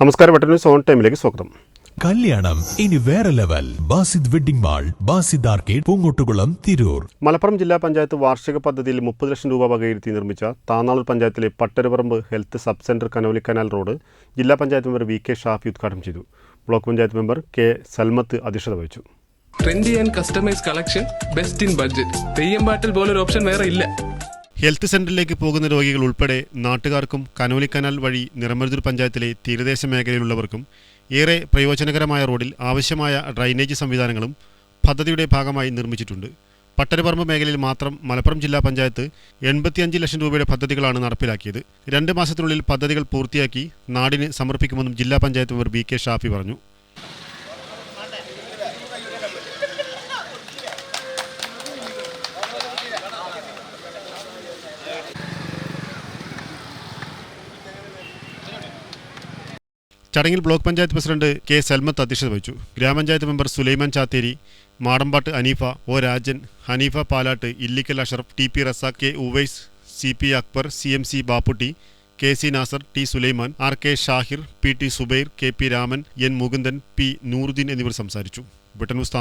നമസ്കാരം പെട്ടെന്ന് സോൺ ടൈമിലേക്ക് സ്വാഗതം. കല്യാണം ഇനി വേറെ level. Basid wedding mall Basid arcade Poongottukulam Tirur. Malappuram ജില്ലാ പഞ്ചായത്ത് വാർഷിക പദ്ധതിയിൽ മുപ്പത് ലക്ഷം രൂപ വകയിരുത്തി നിർമ്മിച്ച താന്നാളൂർ പഞ്ചായത്തിലെ Pattaraparamba health sub centre Connolly canal canal road ജില്ലാ panchayat member V K Shafi ഉദ്ഘാടനം ചെയ്തു. Block panchayat member K Salmath അധ്യക്ഷത വഹിച്ചു. Trendy and customise collection best in budget Theyyam പാട്ടിൽ ഒരു ഓപ്ഷൻ വേറെ ഇല്ല. ഹെൽത്ത് സെന്ററിലേക്ക് പോകുന്ന രോഗികൾ ഉൾപ്പെടെ നാട്ടുകാർക്കും കനോലി കനാൽ വഴി നിറമരുതൂർ പഞ്ചായത്തിലെ തീരദേശ മേഖലയിലുള്ളവർക്കും ഏറെ പ്രയോജനകരമായ റോഡിൽ ആവശ്യമായ ഡ്രൈനേജ് സംവിധാനങ്ങളും പദ്ധതിയുടെ ഭാഗമായി നിർമ്മിച്ചിട്ടുണ്ട്. പട്ടരപറമ്പ് മേഖലയിൽ മാത്രം മലപ്പുറം ജില്ലാ പഞ്ചായത്ത് എൺപത്തിയഞ്ച് ലക്ഷം രൂപയുടെ പദ്ധതികളാണ് നടപ്പിലാക്കിയത്. രണ്ട് മാസത്തിനുള്ളിൽ പദ്ധതികൾ പൂർത്തിയാക്കി നാടിന് സമർപ്പിക്കുമെന്നും ജില്ലാ panchayat member B K Shafi പറഞ്ഞു. ചടങ്ങിൽ block panchayat president K Salmath അധ്യക്ഷത വഹിച്ചു. Grama panchayat member Sulaiman Chatheri Madampatt Aneefa O Rajan Haneefa Palatt Illikkal Asharaf T P Razak K Uvais C P Akbar C M C Bapputty K C Nasar T Sulaiman R K Shahir P T Subair K P Raman N Mukundan P Nooruddeen എന്നിവർ സംസാരിച്ചു. Britain news